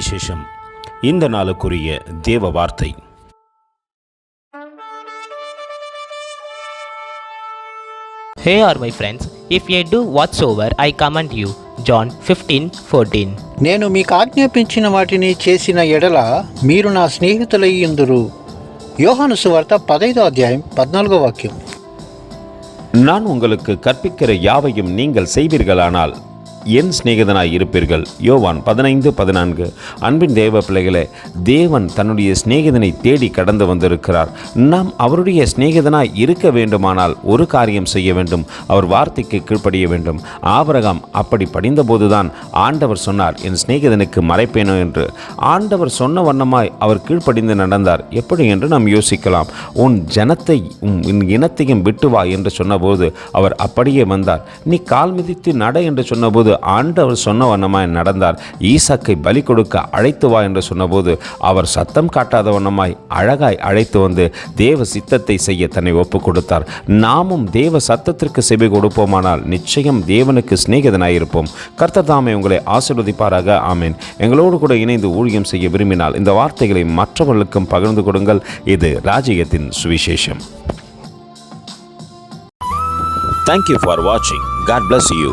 சுவிசேஷம் இந்த நாளுக்குரிய தேவ வார்த்தை Here are my friends, if ye do whatsoever I command you. John 15 14. నేను మీకు ఆజ్ఞాపించిన వాటిని చేసిన ఎడల మీరు నా స్నేహితులై ఇందురు యోహాను సువార్త పదైదో అధ్యాయం పద్నాలుగో వాక్యం நான் உங்களுக்கு கற்பிக்கிற யாவையும் நீங்கள் செய்வீர்களானால் என் சிநேகிதனாய் இருப்பீர்கள். யோவான் பதினைந்து பதினான்கு. அன்பின் தேவ பிள்ளைகளே தேவன் தன்னுடைய சிநேகிதனை தேடி கடந்து வந்திருக்கிறார். நாம் அவருடைய சிநேகிதனாய் இருக்க வேண்டுமானால் ஒரு காரியம் செய்ய வேண்டும். அவர் வார்த்தைக்கு கீழ்ப்படிய வேண்டும். ஆபரகம் அப்படி படிந்தபோதுதான் ஆண்டவர் சொன்னார் என் சிநேகிதனுக்கு மறைப்பேனோ? என்று. ஆண்டவர் சொன்ன வண்ணமாய் அவர் கீழ்ப்படிந்து நடந்தார். எப்படி என்று நாம் யோசிக்கலாம். உன் ஜனத்தை உன் இனத்தையும் விட்டு வா என்று சொன்னபோது அவர் அப்படியே வந்தார். நீ கால் மிதித்து நட என்று சொன்னபோது ஆண்டவர் சொன்ன வண்ணமாய் நடந்தார். ஈசாக்கை பலி கொடுக்க அழைத்து வா என்று சொன்னபோது அவர் சத்தம் காட்டாத வண்ணமாய் அழகாய் அழைத்து வந்து தேவ சித்தத்தை செய்ய தன்னை ஒப்பு கொடுத்தார் நாமும் தேவ சத்தத்திற்கு செவி கொடுப்போமானால் நிச்சயம் தேவனுக்கு சிநேகிதனாயிருப்போம் கர்த்தர் தாமே உங்களை ஆசிர்வதிப்பாராக. ஆமேன். எங்களோடு கூட இணைந்து ஊழியம் செய்ய விரும்பினால் இந்த வார்த்தைகளை மற்றவர்களுக்கும் பகிர்ந்து கொடுங்கள். இது ராஜ்யத்தின் சுவிசேஷம். தேங்க்யூ ஃபார் வாட்சிங் காட் பிளஸ் யூ.